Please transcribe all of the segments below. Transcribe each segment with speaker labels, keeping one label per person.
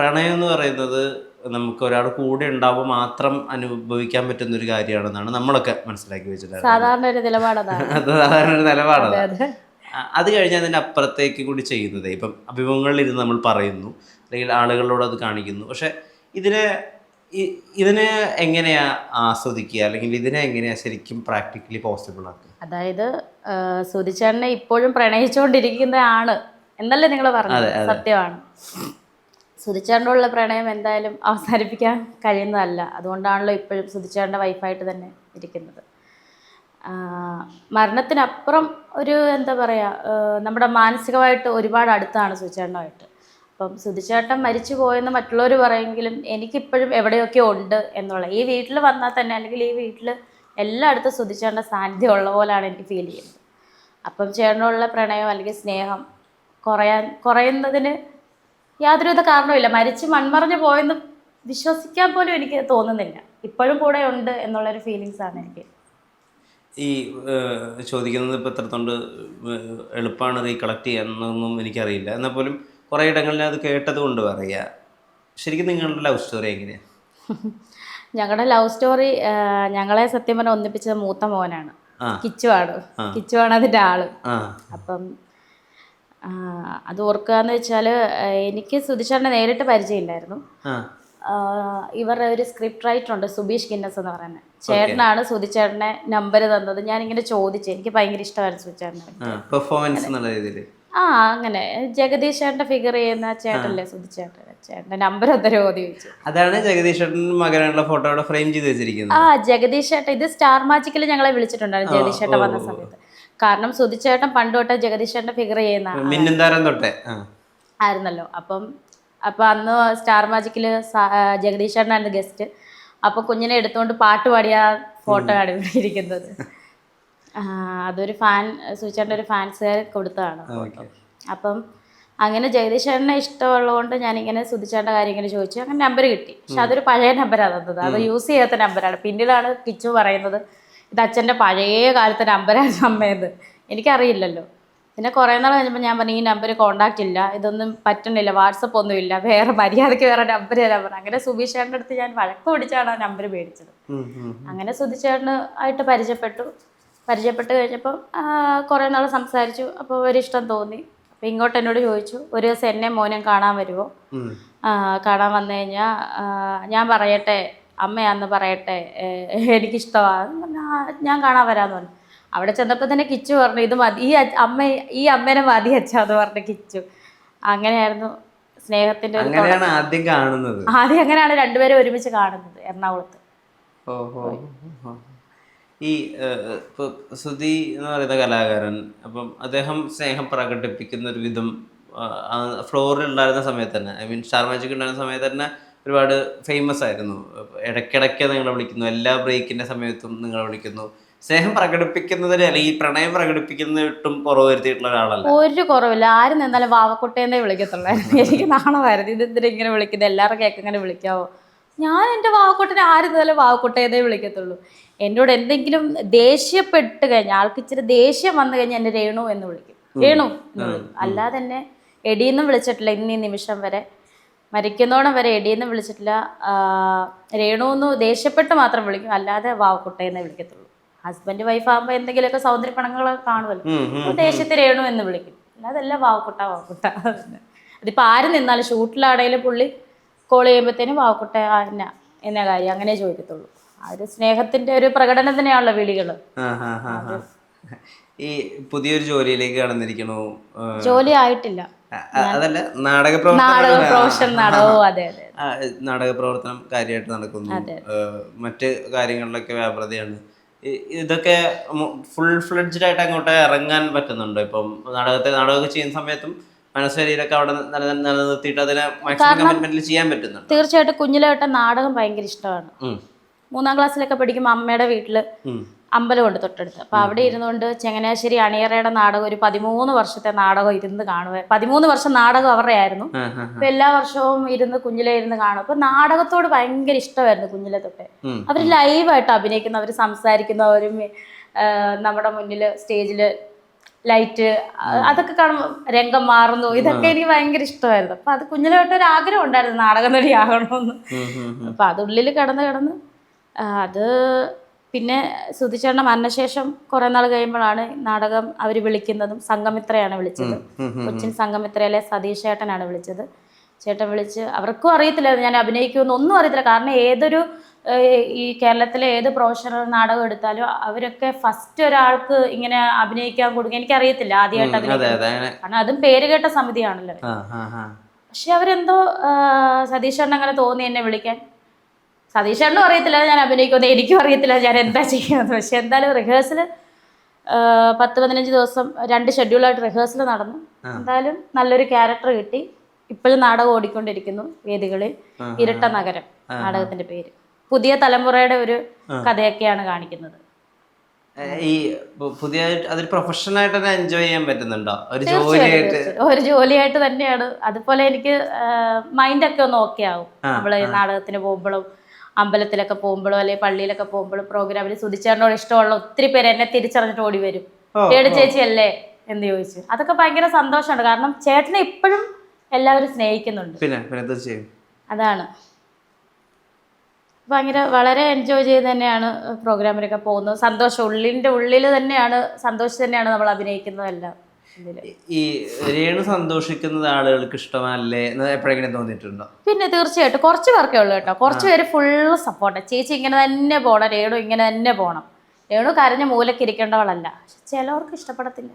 Speaker 1: പ്രണയം എന്ന് പറയുന്നത് നമുക്ക് ഒരാൾ കൂടെ ഉണ്ടാവുമ്പോൾ മാത്രം അനുഭവിക്കാൻ പറ്റുന്ന ഒരു കാര്യമാണെന്നാണ് നമ്മളൊക്കെ മനസ്സിലാക്കി വെച്ചിട്ടുള്ളത്.
Speaker 2: സാധാരണ ഒരു
Speaker 1: നിലപാടാണ്
Speaker 2: അത്
Speaker 1: കഴിഞ്ഞാൽ അതിന്റെ അപ്പുറത്തേക്ക് കൂടി ചെയ്യുന്നത്. ഇപ്പം അഭിമുഖങ്ങളിൽ ഇരുന്ന് നമ്മൾ പറയുന്നു അല്ലെങ്കിൽ ആളുകളോട് അത് കാണിക്കുന്നു. പക്ഷെ ഇതിനെ ഇതിനെ എങ്ങനെയാ ആസ്വദിക്കുക? അല്ലെങ്കിൽ ഇതിനെ എങ്ങനെയാ ശരിക്കും പ്രാക്ടിക്കലി പോസിബിൾ ആക്കുക?
Speaker 2: അതായത് സുധിച്ചേട്ടനെ ഇപ്പോഴും പ്രണയിച്ചുകൊണ്ടിരിക്കുന്ന ആണ് എന്നല്ലേ നിങ്ങൾ പറഞ്ഞത്. സത്യമാണ്. സുധിച്ചേട്ടനോടുള്ള പ്രണയം എന്തായാലും അവസാനിപ്പിക്കാൻ കഴിയുന്നതല്ല. അതുകൊണ്ടാണല്ലോ ഇപ്പോഴും സുധിച്ചേട്ടന്റെ വൈഫായിട്ട് തന്നെ ഇരിക്കുന്നത്. മരണത്തിനപ്പുറം ഒരു എന്താ പറയുക നമ്മുടെ മാനസികമായിട്ട് ഒരുപാട് അടുത്താണ് സുധിച്ചേട്ടനുമായിട്ട്. അപ്പം സുധിച്ചേട്ടൻ മരിച്ചു പോയെന്ന് മറ്റുള്ളവർ പറയുമെങ്കിലും എനിക്കിപ്പോഴും എവിടെയൊക്കെ ഉണ്ട് എന്നുള്ള ഈ വീട്ടിൽ വന്നാൽ തന്നെ അല്ലെങ്കിൽ ഈ വീട്ടിൽ എല്ലായിടത്തും സുധിച്ചേട്ടന്റെ സാന്നിധ്യം ഉള്ള പോലെയാണ് എനിക്ക് ഫീൽ ചെയ്യുന്നത്. അപ്പം ചേട്ടനോടുള്ള പ്രണയം അല്ലെങ്കിൽ സ്നേഹം കുറയാൻ കുറയുന്നതിന് യാതൊരുവിധ കാരണവുമില്ല. മരിച്ച് മൺമറഞ്ഞു പോയെന്ന് വിശ്വസിക്കാൻ പോലും എനിക്ക് തോന്നുന്നില്ല. ഇപ്പോഴും കൂടെ ഉണ്ട് എന്നുള്ളൊരു ഫീലിങ്സ് ആണ് എനിക്ക്.
Speaker 1: ഈ ചോദിക്കുന്നത് ഇപ്പോൾ എത്രത്തോണ്ട് എളുപ്പമാണ് റീകളക്ട് ചെയ്യാന്നൊന്നും എനിക്കറിയില്ല. എന്നാൽ പോലും കുറേ ഇടങ്ങളിൽ അത് കേട്ടത് കൊണ്ട് പറയുക. ശരിക്കും നിങ്ങളുടെ ലവ് സ്റ്റോറി എങ്ങനെയാണ്
Speaker 2: ഞങ്ങളുടെ ലവ് സ്റ്റോറി ഞങ്ങളെ സത്യം പറഞ്ഞാൽ ഒന്നിപ്പിച്ചത് മൂത്ത മോനാണ്. കിച്ചുവാണ്. കിച്ചുവാണ് അതിന്റെ
Speaker 1: ആൾ.
Speaker 2: അപ്പം അത് ഓർക്കുക എന്ന് വെച്ചാൽ എനിക്ക് സുധിച്ചേട്ടനെ നേരിട്ട് പരിചയമില്ലായിരുന്നു. ഇവരുടെ ഒരു സ്ക്രിപ്റ്റ് റൈറ്റർ ഉണ്ട് സുബീഷ് ഗിന്നസ് എന്ന് പറയുന്നത്. ചേട്ടനാണ് സുധിച്ചേട്ടനെ നമ്പർ തന്നത്. ഞാനിങ്ങനെ ചോദിച്ചു എനിക്ക് ഭയങ്കര ഇഷ്ടമായിരുന്നു സുധിച്ചേട്ടനെ
Speaker 1: ആ പെർഫോമൻസ് എന്നുള്ള രീതിയിൽ
Speaker 2: ആ അങ്ങനെ. ജഗദീഷ് ചേട്ടന്റെ ഫിഗർ ചെയ്യുന്ന ചേട്ടല്ലേ സുധിച്ചേട്ടൻ? ചേട്ടന്റെ നമ്പർ ചോദിച്ചു.
Speaker 1: അതാണ് ജഗദീഷ് ചേട്ടൻ മകനുള്ള ഫോട്ടോ ഫ്രെയിം ചെയ്ത് വെച്ചിരിക്കുന്നത്.
Speaker 2: ആ ജഗദീഷ് ചേട്ടൻ ഇത് സ്റ്റാർ മാജിക്കിൽ ഞങ്ങളെ വിളിച്ചിട്ടുണ്ടായിരുന്നു ജഗദീഷ് ചേട്ടൻ വന്ന സമയത്ത്. കാരണം സുധിച്ചേട്ടൻ പണ്ട് തൊട്ടേ ജഗദീശന്റെ ഫിഗർ ചെയ്യുന്ന
Speaker 1: തൊട്ടേ.
Speaker 2: ആയിരുന്നല്ലോ. അപ്പം അപ്പം അന്ന് സ്റ്റാർ മാജിക്കിൽ ജഗദീഷ് ചേട്ടനായിരുന്നു ഗസ്റ്റ് അപ്പോൾ കുഞ്ഞിനെ എടുത്തുകൊണ്ട് പാട്ട് പാടിയ ഫോട്ടോ ആണ് ഇവിടെ ഇരിക്കുന്നത്. അതൊരു ഫാൻ സുചേട്ടന്റെ ഒരു ഫാൻസുകാർ കൊടുത്തതാണ് അപ്പം അങ്ങനെ ജഗദീഷ് കൊണ്ട് ഇഷ്ടമുള്ളതുകൊണ്ട് ഞാനിങ്ങനെ സുധിച്ചേട്ടന്റെ കാര്യം ഇങ്ങനെ ചോദിച്ചു. അങ്ങനെ നമ്പർ കിട്ടി. പക്ഷെ അതൊരു പഴയ നമ്പറാണ് തന്നത് അത്. യൂസ് ചെയ്യാത്ത നമ്പറാണ് പിന്നീടാണ് കിച്ചു പറയുന്നത് ഇത് അച്ഛന്റെ പഴയ കാലത്തെ നമ്പരാണ് അമ്മയത് എനിക്കറിയില്ലല്ലോ. പിന്നെ കുറേ നാൾ കഴിഞ്ഞപ്പോൾ ഞാൻ പറഞ്ഞു ഈ നമ്പർ കോണ്ടാക്റ്റ് ഇല്ല. ഇതൊന്നും പറ്റണില്ല. വാട്സപ്പ് ഒന്നും ഇല്ല വേറെ മര്യാദയ്ക്ക് വേറെ നമ്പർ തരാൻ പറഞ്ഞു. അങ്ങനെ സുബീഷേട്ടന്റെ അടുത്ത് ഞാൻ വഴക്ക് പിടിച്ചാണ് ആ നമ്പർ മേടിച്ചത്. അങ്ങനെ സുധിച്ചേട്ടന് ആയിട്ട് പരിചയപ്പെട്ടു. പരിചയപ്പെട്ട് കഴിഞ്ഞപ്പം കുറേ നാൾ സംസാരിച്ചു. അപ്പോൾ ഒരിഷ്ടം തോന്നി. അപ്പോൾ ഇങ്ങോട്ട് എന്നോട് ചോദിച്ചു ഒരു ദിവസം എന്നെ മോനും കാണാൻ വരുമോ കാണാൻ വന്നു കഴിഞ്ഞാൽ ഞാൻ പറയട്ടെ അമ്മയാന്ന് പറയട്ടെ എനിക്കിഷ്ടമാണ് പറഞ്ഞു, "ആ, ഞാൻ കാണാൻ വരാമെന്ന് പറഞ്ഞു. അവിടെ ചെന്നപ്പോൾ തന്നെ കിച്ചു പറഞ്ഞു ഇത് മതി ഈ അമ്മ ഈ അമ്മേനെ മതി അച്ഛാന്ന് പറഞ്ഞു കിച്ചു. അങ്ങനെയായിരുന്നു സ്നേഹത്തിന്റെ
Speaker 1: അങ്ങനെയാണ് ആദ്യം കാണുന്നത്.
Speaker 2: ആദ്യം അങ്ങനെയാണ് രണ്ടുപേരും ഒരുമിച്ച് കാണുന്നത് എറണാകുളത്ത്.
Speaker 1: ഓഹോ ഈ സുധി എന്ന് പറയുന്ന കലാകാരൻ അപ്പം അദ്ദേഹം സ്നേഹം പ്രകടിപ്പിക്കുന്ന ഒരു വിധം ഫ്ലോറിൽ ഉണ്ടായിരുന്ന സമയത്ത് തന്നെ ഐ മീൻ സ്റ്റാർ മാജിക് ഉണ്ടായിരുന്ന സമയത്ത് തന്നെ ഒരുപാട് ഫേമസ് ആയിരുന്നു. ഇടയ്ക്കിടയ്ക്ക് നിങ്ങളെ വിളിക്കുന്നു. എല്ലാ ബ്രേക്കിന്റെ സമയത്തും നിങ്ങളെ വിളിക്കുന്നു. സ്നേഹം പ്രകടിപ്പിക്കുന്നതിന് അല്ലെങ്കിൽ പ്രണയം പ്രകടിപ്പിക്കുന്നതിട്ടും കുറവ് വരുത്തിയിട്ടുള്ള ഒരാളല്ല.
Speaker 2: ഒരു കുറവില്ല. ആരും നിന്നാലും വാവക്കുട്ടേനെ വിളിക്കത്തുള്ളായിരുന്നു എനിക്ക് നാണമായിരുന്നു. ഇത് എന്തിനാ ഇങ്ങനെ വിളിക്കുന്നത് എല്ലാവരും ഇങ്ങനെ വിളിക്കാവോ? ഞാൻ എന്റെ വാവക്കുട്ടനെ ആരും നിന്നാലും വാവക്കുട്ടേനെ വിളിക്കത്തുള്ളൂ. എന്നോട് എന്തെങ്കിലും ദേഷ്യപ്പെട്ട് കഴിഞ്ഞാൽ ആൾക്ക് ഇച്ചിരി ദേഷ്യം വന്നു കഴിഞ്ഞാൽ എന്നെ രേണു എന്ന് വിളിക്കും. രേണു അല്ലാതെ എന്നെ എടിയെന്നും വിളിച്ചിട്ടില്ല ഇന്നീ നിമിഷം വരെ. മരിക്കുന്നോണം വരെ എടിയെന്ന് വിളിച്ചിട്ടില്ല. രേണു എന്ന് ദേഷ്യപ്പെട്ട് മാത്രം വിളിക്കും. അല്ലാതെ വാവക്കുട്ടേന്നേ വിളിക്കത്തുള്ളൂ. ഹസ്ബൻഡ് വൈഫ് ആകുമ്പോൾ എന്തെങ്കിലുമൊക്കെ സൗന്ദര്യ പണങ്ങളൊക്കെ കാണുമല്ലോ
Speaker 1: ദേഷ്യത്തെ ഉം.
Speaker 2: എന്ന് വിളിക്കും രേണു എന്ന് വിളിക്കും. അതെല്ലാം വാവക്കുട്ട വാവക്കുട്ട അതിപ്പോൾ ആര് നിന്നാലും ഷൂട്ടിലാണെങ്കിലും പുള്ളി കോൾ ചെയ്യുമ്പോഴത്തേനും വാവക്കുട്ട എന്ന എന്ന കാര്യം? അങ്ങനെ ചോദിക്കത്തുള്ളൂ. ആ ഒരു സ്നേഹത്തിന്റെ ഒരു പ്രകടനം തന്നെയാണല്ലോ വിളികൾ.
Speaker 1: ഈ പുതിയൊരു ജോലിയിലേക്ക് കടന്നിരിക്കണു?
Speaker 2: ജോലി ആയിട്ടില്ല.
Speaker 1: അതല്ല നാടക പ്രവർത്തനം നാടക പ്രവർത്തനം കാര്യമായിട്ട് നടക്കുന്നു. മറ്റ് കാര്യങ്ങളിലൊക്കെ വ്യാപൃതയാണ്. ഇതൊക്കെ ഫുൾ ഫ്ലെഡ്ജ്ഡ് ആയിട്ട് അങ്ങോട്ട് ഇറങ്ങാൻ പറ്റുന്നുണ്ടോ? ഇപ്പം നാടകത്തെ നാടകമൊക്കെ ചെയ്യുന്ന സമയത്തും മനസ്സരീരൊക്കെ അവിടെ നില നിലനിർത്തിയിട്ട് അതിനെ മാക്സിമം കമ്മിറ്റ്മെന്റിൽ ചെയ്യാൻ പറ്റുന്നുണ്ട്?
Speaker 2: തീർച്ചയായിട്ടും കുഞ്ഞിലെ തൊട്ട് നാടകം ഭയങ്കര ഇഷ്ടമാണ്. മൂന്നാം ക്ലാസ്സിലൊക്കെ പഠിക്കുമ്പോൾ അമ്മയുടെ വീട്ടിൽ
Speaker 1: ഉം.
Speaker 2: അമ്പലമുണ്ട് തൊട്ടടുത്ത്. അപ്പോൾ അവിടെ ഇരുന്നുകൊണ്ട് ചങ്ങനാശ്ശേരി അണിയറയുടെ നാടകം ഒരു പതിമൂന്ന് വർഷത്തെ നാടകം ഇരുന്ന് കാണുക പതിമൂന്ന് വർഷം നാടകം അവരുടെ ആയിരുന്നു. അപ്പൊ എല്ലാ വർഷവും ഇരുന്ന് കുഞ്ഞിലെ ഇരുന്ന് കാണും. അപ്പൊ നാടകത്തോട് ഭയങ്കര ഇഷ്ടമായിരുന്നു കുഞ്ഞിലെ തൊട്ട്. അവർ ലൈവായിട്ട് അഭിനയിക്കുന്ന അവർ സംസാരിക്കുന്ന അവരും നമ്മുടെ മുന്നിൽ സ്റ്റേജിൽ ലൈറ്റ് അതൊക്കെ കാണുമ്പോൾ രംഗം മാറുന്നു. ഇതൊക്കെ എനിക്ക് ഭയങ്കര ഇഷ്ടമായിരുന്നു. അപ്പൊ അത് കുഞ്ഞിലെ തൊട്ട് ഒരു ആഗ്രഹം ഉണ്ടായിരുന്നു നാടകം
Speaker 1: നടിയാകണമെന്ന് അത്.
Speaker 2: അപ്പൊ അതുള്ളിൽ കിടന്ന് കിടന്ന് അത് പിന്നെ സുധിച്ചേട്ടന്റെ മരണശേഷം കുറെ നാൾ കഴിയുമ്പോഴാണ് നാടകം അവർ വിളിക്കുന്നതും സംഗമിത്രയാണ് വിളിച്ചത്. കൊച്ചിൻ സംഗമിത്രയിലെ സതീഷ് ചേട്ടനാണ് വിളിച്ചത്. ചേട്ടൻ വിളിച്ച് അവർക്കും അറിയത്തില്ലായിരുന്നു ഞാൻ അഭിനയിക്കുമെന്ന് ഒന്നും അറിയത്തില്ല. കാരണം ഏതൊരു ഈ കേരളത്തിലെ ഏത് പ്രൊഫഷണൽ നാടകം എടുത്താലും അവരൊക്കെ ഫസ്റ്റ് ഒരാൾക്ക് ഇങ്ങനെ അഭിനയിക്കാൻ കൊടുക്കുക എനിക്കറിയത്തില്ല ആദ്യമായിട്ട് അഭിനയിക്കാൻ കാരണം അതും പേര് കേട്ട സമിതിയാണല്ലോ. പക്ഷെ അവരെന്തോ സതീഷ് അങ്ങനെ തോന്നി എന്നെ വിളിക്കാൻ. സതീഷേട്ടനും അറിയത്തില്ല ഞാൻ അഭിനയിക്കുന്നത് എനിക്കും അറിയത്തില്ല ഞാൻ എന്താ ചെയ്യുന്നത് പക്ഷെ എന്തായാലും റിഹേഴ്സൽ പത്ത് പതിനഞ്ച് ദിവസം രണ്ട് ഷെഡ്യൂളായിട്ട് റിഹേഴ്സൽ നടന്നു. എന്തായാലും നല്ലൊരു ക്യാരക്ടർ കിട്ടി. ഇപ്പോഴും നാടകം ഓടിക്കൊണ്ടിരിക്കുന്നു വേദികളിൽ. ഇരട്ട നഗരം നാടകത്തിന്റെ പേര്. പുതിയ തലമുറയുടെ ഒരു കഥയൊക്കെയാണ് കാണിക്കുന്നത്.
Speaker 1: ഈ പുതിയ അതൊരു പ്രൊഫഷണൽ ആയിട്ട് തന്നെ എൻജോയ് ചെയ്യാൻ പറ്റുന്നുണ്ടോ? ഒരു ജോലിയായിട്ട്.
Speaker 2: ഒരു ജോലിയായിട്ട് തന്നെയാണ്. അതുപോലെ എനിക്ക് മൈൻഡൊക്കെ ഒന്ന് ഓക്കെ ആവും. നമ്മൾ നാടകത്തിന് പോകുമ്പോഴും അമ്പലത്തിലൊക്കെ പോകുമ്പോഴും അല്ലെങ്കിൽ പള്ളിയിലൊക്കെ പോകുമ്പോഴും പ്രോഗ്രാമിൽ സുധിച്ചേട്ടനോട് ഇഷ്ടമുള്ള ഒത്തിരി പേര് എന്നെ തിരിച്ചറിഞ്ഞിട്ട് ഓടി വരും. ഏട് ചേച്ചി അല്ലേ? എന്ന് ചോദിച്ചു. അതൊക്കെ ഭയങ്കര സന്തോഷമാണ്. കാരണം ചേട്ടനെ ഇപ്പോഴും എല്ലാവരും സ്നേഹിക്കുന്നുണ്ട്.
Speaker 1: പിന്നെ പിന്നെ തീർച്ചയായും
Speaker 2: അതാണ്. ഭയങ്കര വളരെ എൻജോയ് ചെയ്ത് തന്നെയാണ് പ്രോഗ്രാമിലൊക്കെ പോകുന്നത്. സന്തോഷം. ഉള്ളിന്റെ ഉള്ളിൽ തന്നെയാണ് സന്തോഷം തന്നെയാണ് നമ്മൾ അഭിനയിക്കുന്നതെല്ലാം.
Speaker 1: ഈ രേണു സന്തോഷിക്കുന്നത് ആളുകൾക്ക് ഇഷ്ടമല്ലേ എപ്പോഴെങ്കിലും തോന്നിയിട്ടുണ്ടോ?
Speaker 2: പിന്നെ തീർച്ചയായിട്ടും കുറച്ച് പേർക്കേ ഉള്ളൂ കേട്ടോ. കുറച്ച് പേര് ഫുൾ സപ്പോർട്ട് ചേച്ചി ഇങ്ങനെ തന്നെ പോണം രേണു ഇങ്ങനെ തന്നെ പോണം. രേണു കരഞ്ഞ മൂലക്ക് ഇരിക്കേണ്ടവളല്ല. പക്ഷെ ചിലവർക്ക് ഇഷ്ടപ്പെടത്തില്ല.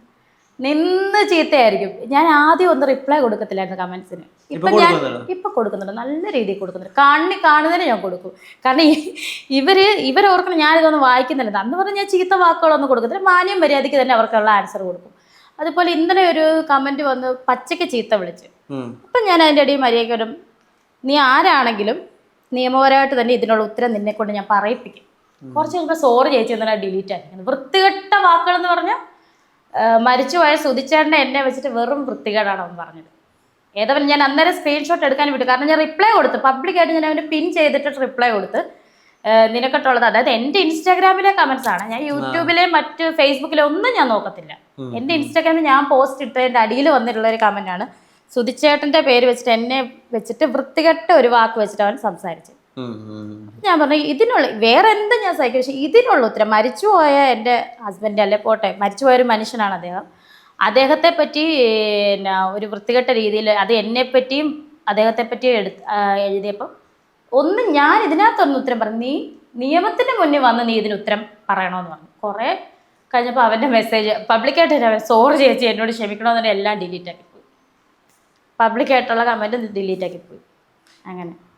Speaker 2: നിന്ന് ചീത്തയായിരിക്കും. ഞാൻ ആദ്യം ഒന്ന് റിപ്ലൈ കൊടുക്കത്തില്ലായിരുന്നു കമന്റ്സിന് ഇപ്പൊ ഞാൻ? ഇപ്പൊ കൊടുക്കുന്നുണ്ട്. നല്ല രീതിയിൽ കൊടുക്കുന്നുണ്ട്. കാണി കാണുന്നതിന് ഞാൻ കൊടുക്കും. കാരണം ഇവർ ഇവരോർക്കണം ഞാനിതൊന്നും വായിക്കുന്നില്ല. അന്ന് പറഞ്ഞ ഞാൻ ചീത്ത വാക്കുകളൊന്നും കൊടുക്കത്തില്ല. മാന്യം മര്യാദയ്ക്ക് തന്നെ അവർക്കുള്ള ആൻസർ കൊടുക്കും. അതുപോലെ ഇന്നലെ ഒരു കമന്റ് വന്ന് പച്ചയ്ക്ക് ചീത്ത വിളിച്ച്. അപ്പൊ ഞാൻ അതിന്റെ ഇടയിൽ മര്യാദയ്ക്ക് നീ ആരാണെങ്കിലും നിയമപരമായിട്ട് തന്നെ ഇതിനുള്ള ഉത്തരം നിന്നെ കൊണ്ട് ഞാൻ പറയിപ്പിക്കും. കുറച്ച് കഴിയുമ്പോൾ സോറി ചേച്ചി എന്നാൽ ഡിലീറ്റ് ആക്കി. വൃത്തികെട്ട വാക്കുകൾ എന്ന് പറഞ്ഞാൽ മരിച്ചുപോയ സുതിച്ചേട്ടനെ എന്നെ വെച്ചിട്ട് വെറും വൃത്തികേടാണ് അവൻ പറഞ്ഞത്. ഏതവൻ ഞാൻ അന്നേരം സ്ക്രീൻഷോട്ട് എടുക്കാൻ വിട്ടു. കാരണം ഞാൻ റിപ്ലൈ കൊടുത്തു. പബ്ലിക്കായിട്ട് ഞാൻ അവന് പിൻ ചെയ്തിട്ട് റിപ്ലൈ കൊടുത്ത്. നിനക്കിട്ടുള്ളത്. അതായത് എന്റെ ഇൻസ്റ്റാഗ്രാമിലെ കമന്റ്സ് ആണ്. ഞാൻ യൂട്യൂബിലെ മറ്റ് ഫേസ്ബുക്കിലെ ഒന്നും ഞാൻ നോക്കത്തില്ല. എന്റെ ഇൻസ്റ്റാഗ്രാമിൽ ഞാൻ പോസ്റ്റ് ഇട്ടതിന്റെ അടിയിൽ വന്നിട്ടുള്ള ഒരു കമന്റ് ആണ്. സുധിച്ചേട്ടന്റെ പേര് വെച്ചിട്ട് എന്നെ വെച്ചിട്ട് വൃത്തികെട്ട ഒരു വാക്ക് വെച്ചിട്ട് അവൻ സംസാരിച്ചു. ഞാൻ പറഞ്ഞു ഇതിനുള്ള വേറെ എന്ത് ഞാൻ സഹിക്കും പക്ഷെ ഇതിനുള്ള ഉത്തരം മരിച്ചുപോയ എന്റെ ഹസ്ബൻഡ് അല്ലെ പോട്ടെ മരിച്ചുപോയ ഒരു മനുഷ്യനാണ് അദ്ദേഹം. അദ്ദേഹത്തെ പറ്റി ഒരു വൃത്തികെട്ട രീതിയിൽ അത് എന്നെ പറ്റിയും അദ്ദേഹത്തെ പറ്റിയും എടുത്ത് എഴുതിയപ്പോൾ ഒന്നും ഞാൻ ഇതിനകത്തൊന്നും ഉത്തരം പറഞ്ഞു നീ നിയമത്തിന് മുന്നിൽ വന്ന് നീ ഇതിന് ഉത്തരം പറയണമെന്ന് പറഞ്ഞു. കുറേ കഴിഞ്ഞപ്പോൾ അവന്റെ മെസ്സേജ് പബ്ലിക്കായിട്ട് അവൻ സോറി ചേച്ചി എന്നോട് ക്ഷമിക്കണമെന്ന് എല്ലാം ഡിലീറ്റ് ആക്കി പോയി. പബ്ലിക്കായിട്ടുള്ള കമന്റ് ഡിലീറ്റ് ആക്കി പോയി. അങ്ങനെ.